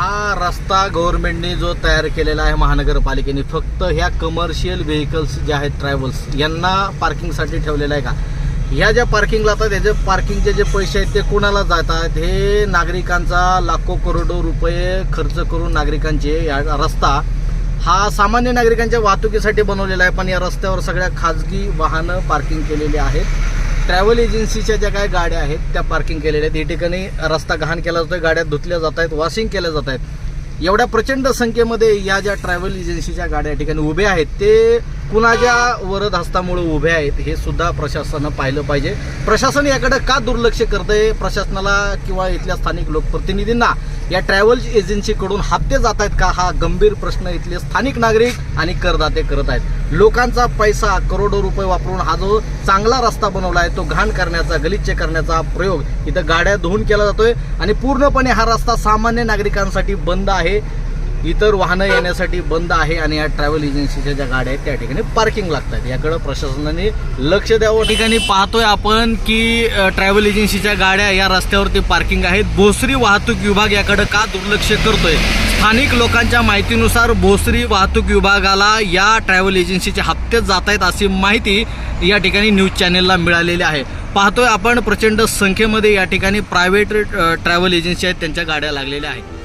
हा रस्ता गव्हर्नमेंटने जो तयार केलेला आहे महानगरपालिकेने फक्त ह्या कमर्शियल व्हेकल्स जे आहेत ट्रॅव्हल्स यांना पार्किंगसाठी ठेवलेलं आहे का? ह्या ज्या पार्किंगला आता त्याचे पार्किंगचे जे पैसे आहेत ते कुणाला जातात? हे नागरिकांचा लाखो करोडो रुपये खर्च करून नागरिकांचे या रस्ता हा सामान्य नागरिकांच्या वाहतुकीसाठी बनवलेला आहे. पण या रस्त्यावर सगळ्या खाजगी वाहनं पार्किंग केलेली आहेत. ट्रॅव्हल एजन्सीच्या ज्या काही गाड्या आहेत त्या पार्किंग केलेल्या आहेत. या ठिकाणी रस्ता घाण केला जातोय गाड्या धुतल्या जात आहेत वॉशिंग केल्या जात आहेत. एवढ्या प्रचंड संख्येमध्ये या ज्या ट्रॅव्हल एजन्सीच्या गाड्या या ठिकाणी उभ्या आहेत ते कुणाच्या वरद हस्तामुळे उभे आहेत हे सुद्धा प्रशासनानं पाहिलं पाहिजे. प्रशासन याकडे का दुर्लक्ष करतंय? प्रशासनाला किंवा इथल्या स्थानिक लोकप्रतिनिधींना या ट्रॅव्हल एजन्सीकडून हप्ते जात आहेत का? हा गंभीर प्रश्न इथले स्थानिक नागरिक आणि करदाते करत आहेत. लोकांचा पैसा करोडो रुपये वापरून हा जो चांगला रस्ता बनवला आहे तो घाण करण्याचा गलिच्छ करण्याचा प्रयोग इथं गाड्या धुवून केला जातोय. आणि पूर्णपणे हा रस्ता सामान्य नागरिकांसाठी बंद आहे. इतर वाहनं येण्यासाठी बंद आहे आणि या ट्रॅव्हल एजन्सीच्या ज्या गाड्या आहेत त्या ठिकाणी पार्किंग लागतात याकडे प्रशासनाने लक्ष द्यावं. ठिकाणी पाहतोय आपण की ट्रॅव्हल एजन्सीच्या गाड्या या रस्त्यावरती पार्किंग आहेत. भोसरी वाहतूक विभाग याकडे का दुर्लक्ष करतोय? स्थानिक लोकांच्या माहितीनुसार भोसरी वाहतूक विभागाला या ट्रॅव्हल एजन्सीचे हप्ते जात आहेत अशी माहिती या ठिकाणी न्यूज चॅनेलला मिळालेली आहे. पाहतोय आपण प्रचंड संख्येमध्ये या ठिकाणी प्रायव्हेट ट्रॅव्हल एजन्सी आहेत त्यांच्या गाड्या लागलेल्या आहेत.